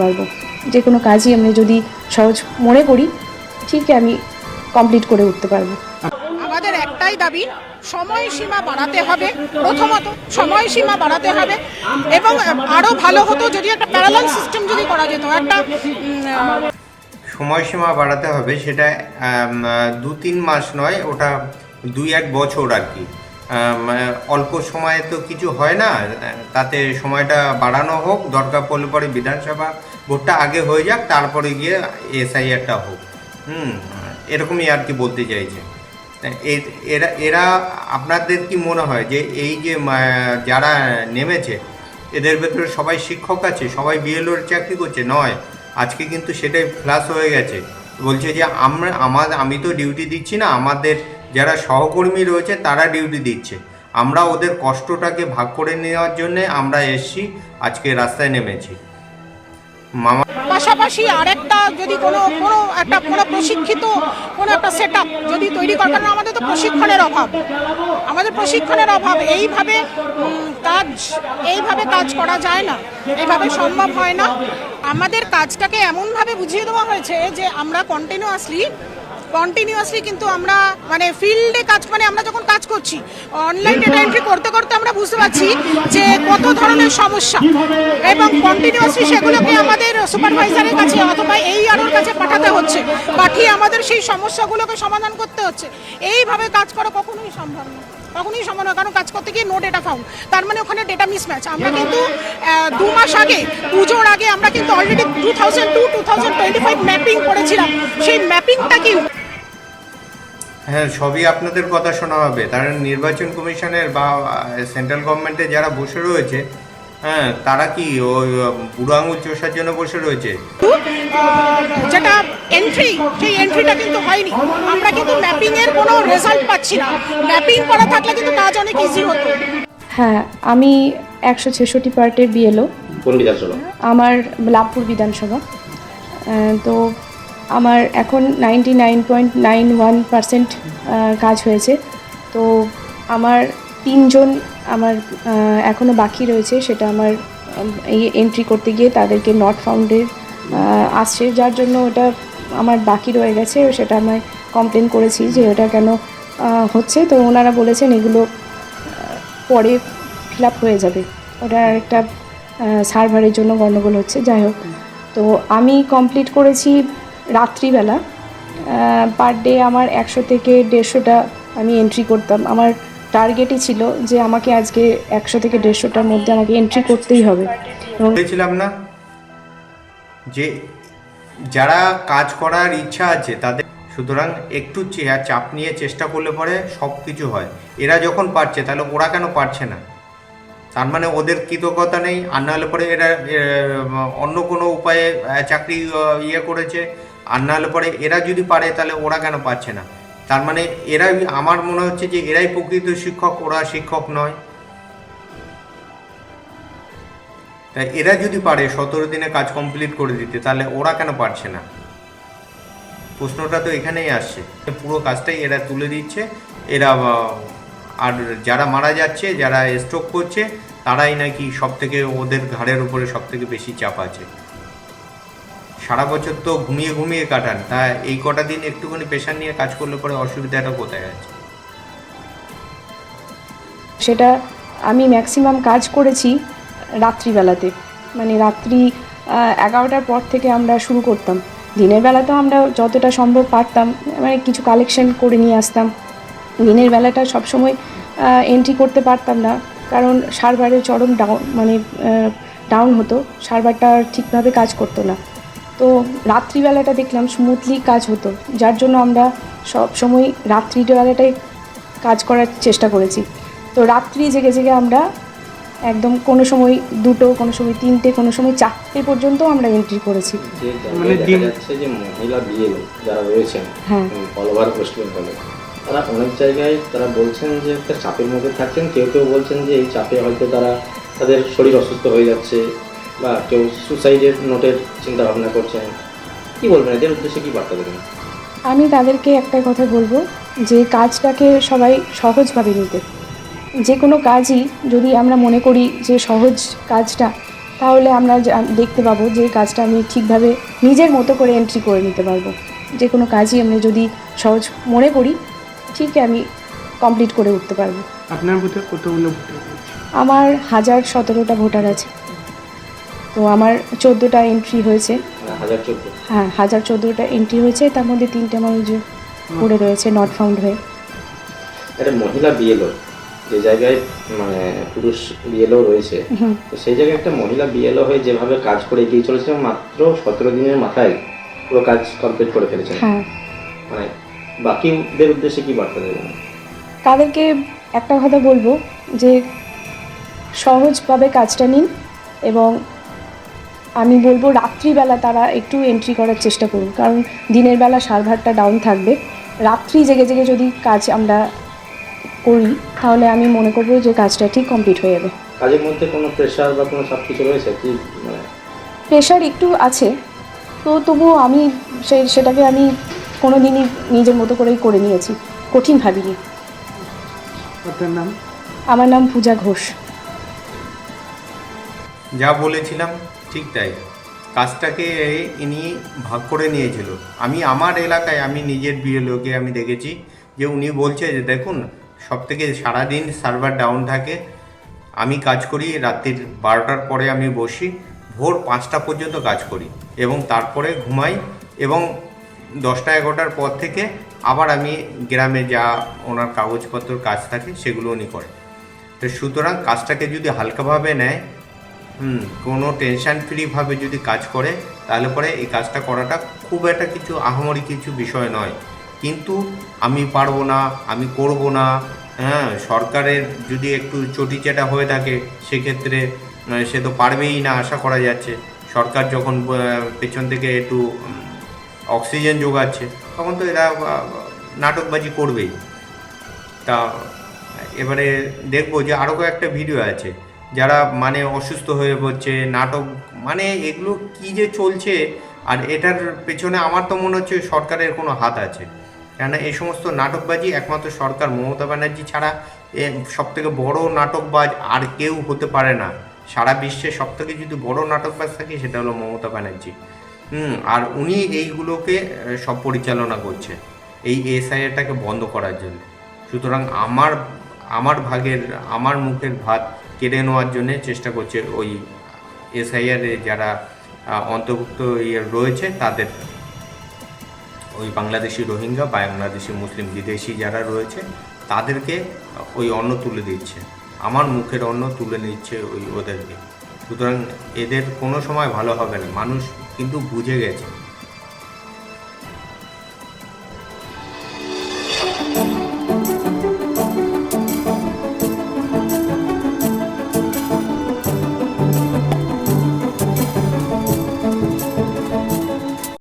পারব। যে কোনো কাজই আমি যদি সহজ মনে করি ঠিক আমি কমপ্লিট করে উঠতে পারব। আমাদের একটাই দাবি সময়সীমা বাড়াতে হবে প্রথমত সময়সীমা বাড়াতে হবে এবং আরও ভালো হতো যদি একটা প্যারালাল সিস্টেম যদি করা যেত একটা সময়সীমা বাড়াতে হবে সেটা দু তিন মাস নয় ওটা দুই এক বছর আর কি। অল্প সময়ে তো কিছু হয় না, তাতে সময়টা বাড়ানো হোক, দরকার পড়লে পরে বিধানসভা ভোটটা আগে হয়ে যাক, তারপরে গিয়ে এসআইআরটা হোক। হুম, এরকমই আর কি বলতে চাইছে। এরা এরা আপনাদের কি মনে হয় যে এই যে যারা নেমেছে, এদের ভেতরে সবাই শিক্ষক আছে, সবাই বিএলওর চাকরি করছে? নয়। আজকে কিন্তু সেটাই ফ্লাশ হয়ে গেছে। বলছে যে আমরা আমার আমি তো ডিউটি দিচ্ছি না, আমাদের যারা সহকর্মী রয়েছে তারা ডিউটি দিচ্ছে। আমরা ওদের কষ্টটাকে ভাগ করে নেওয়ার জন্যে আমরা এসছি, আজকে রাস্তায় নেমেছি। মামা পাশাপাশি আরেকটা যদি কোনো কোনো একটা, কোনো প্রশিক্ষিত, কোনো একটা সেট যদি তৈরি করার কারণ আমাদের তো প্রশিক্ষণের অভাব। আমাদের প্রশিক্ষণের অভাব, এইভাবে কাজ এইভাবে কাজ করা যায় না। এইভাবে সম্ভব হয় না। আমাদের কাজটাকে এমনভাবে বুঝিয়ে দেওয়া হয়েছে যে আমরা কন্টিনিউয়াসলি কন্টিনিউয়াসলি কিন্তু আমরা মানে ফিল্ডে কাজ মানে আমরা যখন কাজ করছি অনলাইন ডেটা এন্ট্রি করতে করতে আমরা বুঝতে পারছি যে কত ধরনের সমস্যা। এবং কন্টিনিউয়াসলি সেগুলোকে আমাদের সুপারভাইজারের কাছে অথবা এই আরোর কাছে পাঠাতে হচ্ছে, পাঠিয়ে আমাদের সেই সমস্যাগুলোকে সমাধান করতে হচ্ছে। এইভাবে কাজ করা কখনোই সম্ভব না। কখনোই সম্ভব না, কারণ কাজ করতে গিয়ে নো ডেটা ফাউন্ড তার মানে ওখানে ডেটা মিসম্যাচ আমরা কিন্তু দু মাস আগে, পুজোর আগে আমরা কিন্তু already two thousand two two thousand twenty five mapping করেছিলাম। সেই ম্যাপিংটা কি হ্যাঁ সবই আপনাদের কথা শোনা হবে। তারা নির্বাচন কমিশনের বা সেন্ট্রাল গভর্নমেন্টে যারা বসে রয়েছে হ্যাঁ তারা কি ওই বুড়ো আঙুল চষার জন্য বসে রয়েছে? যেটা এন্ট্রি সেই এন্ট্রিটা কিন্তু হয়নি। আমরা কিন্তু ম্যাপিং এর কোনো রেজাল্ট পাচ্ছি না। ম্যাপিং করা থাকলে কিন্তু কাজ অনেক ইজি হতো। হ্যাঁ আমি একশো ছেষট্টি পার্টের বিএলও কোন বিধানসভা? আমার লাভপুর বিধানসভা। তো আমার এখন ninety nine point nine one percent কাজ হয়েছে। তো আমার তিনজন আমার এখনও বাকি রয়েছে, সেটা আমার এই এন্ট্রি করতে গিয়ে তাদেরকে নট ফাউন্ডের আসছে। যার জন্য ওটা আমার বাকি রয়ে গেছে, সেটা আমি কমপ্লেন করেছি যে ওটা কেন হচ্ছে। তো ওনারা বলেছেন এগুলো পরে ফিল হয়ে যাবে। ওটা একটা সার্ভারের জন্য গণ্ডগোল হচ্ছে। যাই হোক, তো আমি কমপ্লিট করেছি রাত্রিবেলা পার ডে আমার একশো থেকে দেড়শোটা আমি এন্ট্রি করতাম। আমার টার্গেটই ছিল যে আমাকে আজকে একশো থেকে দেড়শোটার মধ্যে আমাকে এন্ট্রি করতেই হবে। বলেছিলাম না যে যারা কাজ করার ইচ্ছা আছে তাদের, সুতরাং একটু চাপ নিয়ে চেষ্টা করলে পরে সব কিছু হয়। এরা যখন পারছে, তাহলে ওরা কেন পারছে না? তার মানে ওদের কৃতজ্ঞতা নেই। আর নাহলে পরে এরা অন্য কোনো উপায়ে চাকরি ইয়ে করেছে। আর নাহলে পরে এরা যদি পারে, তাহলে ওরা কেন পারছে না? তার মানে এরাই, আমার মনে হচ্ছে যে এরাই প্রকৃত শিক্ষক, ওরা শিক্ষক নয়। তাই এরা যদি পারে, সতেরো দিনে কাজ কমপ্লিট করে দিতে, তাহলে ওরা কেন পারছে না? প্রশ্নটা তো এখানেই আসছে। পুরো কাজটাই এরা তুলে দিচ্ছে। এরা আর যারা মারা যাচ্ছে, যারা স্ট্রোক করছে, তারাই নাকি সব থেকে ওদের ঘাড়ের উপরে সব থেকে বেশি চাপ আছে। সারা বছর তো ঘুমিয়ে ঘুমিয়ে কাটান। তা এই কটা দিন একটুখানি পেশা নিয়ে কাজ করলে পরে অসুবিধাটা কোথায় আছে? সেটা আমি ম্যাক্সিমাম কাজ করেছি রাত্রিবেলাতে। মানে রাত্রি এগারোটার পর থেকে আমরা শুরু করতাম। দিনের বেলাতেও আমরা যতটা সম্ভব পারতাম মানে কিছু কালেকশন করে নিয়ে আসতাম। দিনের বেলাটা সবসময় এন্ট্রি করতে পারতাম না। কারণ সার্ভারের চরম ডাউন মানে ডাউন হতো। সার্ভারটা ঠিকভাবে কাজ করতো না। তো রাত্রিবেলাটা দেখলাম স্মুথলি কাজ হতো যার জন্য আমরা সব সময় রাত্রিবেলাটাই কাজ করার চেষ্টা করেছি তো রাত্রি জেগে জেগে আমরা একদম কোনো সময় দুটো কোনো সময় তিনটে কোনো সময় চারটে পর্যন্ত আমরা এন্ট্রি করেছি দেখা যাচ্ছে যে মহিলা বিএলও যারা রয়েছেন হ্যাঁ। অল ওভার ওয়েস্ট বেঙ্গলে তারা অনেক জায়গায় তারা বলছেন যে একটা চাপের মধ্যে থাকছেন কেউ কেউ বলছেন যে এই চাপে হয়তো তারা তাদের শরীর অসুস্থ হয়ে যাচ্ছে বা কেউ সুসাইডের নোটের চিন্তা ভাবনা করছেন কি বলবেন? এদের উদ্দেশ্যে কি বার্তা দেবেন? আমি তাদেরকে একটা কথা বলব যে কাজটাকে সবাই সহজভাবে নিতে। যে কোনো কাজই যদি আমরা মনে করি যে সহজ কাজটা তাহলে আমরা দেখতে পাবো যে কাজটা আমি ঠিকভাবে নিজের মতো করে এন্ট্রি করে নিতে পারব। যে কোনো কাজই আমি যদি সহজ মনে করি ঠিক আমি কমপ্লিট করে উঠতে পারব। আপনার বুথে কতগুলো ভোটার আমার হাজার সতেরোটা ভোটার আছে। তো আমার চোদ্দোটা এন্ট্রি হয়েছে। মানে হাজার হ্যাঁ হাজার চোদ্দোটা এন্ট্রি হয়েছে তার মধ্যে তিনটে মানুষ পড়ে রয়েছে নট ফাউন্ড হয়ে। একটা মহিলা বিএলও যে জায়গায় মানে পুরুষ বিএলও রয়েছে তো সেই জায়গায় একটা মহিলা বিএলও হয়ে যেভাবে কাজ করে এগিয়ে চলেছে মাত্র সতেরো দিনের মাথায় পুরো কাজ কমপ্লিট করে ফেলেছেন। হ্যাঁ। মানে বাকিদের উদ্দেশ্যে কি বার্তা দেবেন? তাদেরকে একটা কথা বলব যে সহজভাবে কাজটা নিন এবং আমি বলব রাত্রিবেলা তারা একটু এন্ট্রি করার চেষ্টা করুন। কারণ দিনের বেলা সার্ভারটা ডাউন থাকবে। রাত্রি জেগে জেগে যদি কাজ আমরা করি তাহলে আমি মনে করব যে কাজটা ঠিক কমপ্লিট হয়ে যাবে। কাজের মধ্যে কোনো প্রেশার বা কোনো সব কিছু রয়েছে কি? মানে প্রেশার একটু আছে। তো তবুও আমি সে সেটাকে আমি কোনো দিনই নিজের মতো করেই করে নিয়েছি। কঠিন ভাবিনি। আপনার নাম? আমার নাম পূজা ঘোষ। যা বলেছিলাম ঠিক তাই। কাজটাকে ইনি ভাগ করে নিয়েছিল। আমি আমার এলাকায় আমি নিজের বিএলওকে আমি দেখেছি যে উনি বলছে যে, দেখুন সব থেকে সারাদিন সার্ভার ডাউন থাকে। আমি কাজ করি, রাত্রির বারোটার পরে আমি বসি, ভোর পাঁচটা পর্যন্ত কাজ করি এবং তারপরে ঘুমাই এবং দশটা এগারোটার পর থেকে আবার আমি গ্রামে যা ওনার কাগজপত্র কাজ থাকে সেগুলো উনি করে তো সুতরাং কাজটাকে যদি হালকাভাবে নেয় হুম, কোনো টেনশন ফ্রিভাবে যদি কাজ করে, তাহলে পরে এই কাজটা করাটা খুব একটা কিছু আহামরি কিছু বিষয় নয়। কিন্তু আমি পারব না, আমি করব না হ্যাঁ সরকারের যদি একটু চটি চটিচাটা হয়ে থাকে, সেক্ষেত্রে সে তো পারবেই না আশা করা যাচ্ছে। সরকার যখন পেছন থেকে একটু অক্সিজেন যোগাচ্ছে, তখন তো এরা নাটকবাজি করবেই। তা, এবারে দেখব যে আরও কয়েকটা ভিডিও আছে। যারা মানে অসুস্থ হয়ে পড়ছে, নাটক মানে এগুলো কি যে চলছে আর এটার পেছনে আমার তো মনে হচ্ছে সরকারের কোনো হাত আছে। কেননা এই সমস্ত নাটকবাজি একমাত্র সরকার মমতা ব্যানার্জি ছাড়া এ সব থেকে বড় নাটকবাজ আর কেউ হতে পারে না। সারা বিশ্বে সব থেকে যদি বড় নাটকবাজ থাকে সেটা হলো মমতা ব্যানার্জি। হুম, আর উনি এইগুলোকে সব পরিচালনা করছে। এই এসআইআরটাকে বন্ধ করার জন্য। সুতরাং আমার আমার ভাগের, আমার মুখের ভাত কেড়ে নেওয়ার জন্য চেষ্টা করছে ওই এসআইআর যারা অন্তর্ভুক্ত ইয়ে রয়েছে তাদের। ওই বাংলাদেশি রোহিঙ্গা বাংলাদেশি মুসলিম বিদেশি যারা রয়েছে তাদেরকে ওই অন্ন তুলে দিচ্ছে। আমার মুখের অন্ন তুলে নিচ্ছে ওই ওদেরকে। সুতরাং এদের কোনো সময় ভালো হবে না। মানুষ কিন্তু বুঝে গেছে।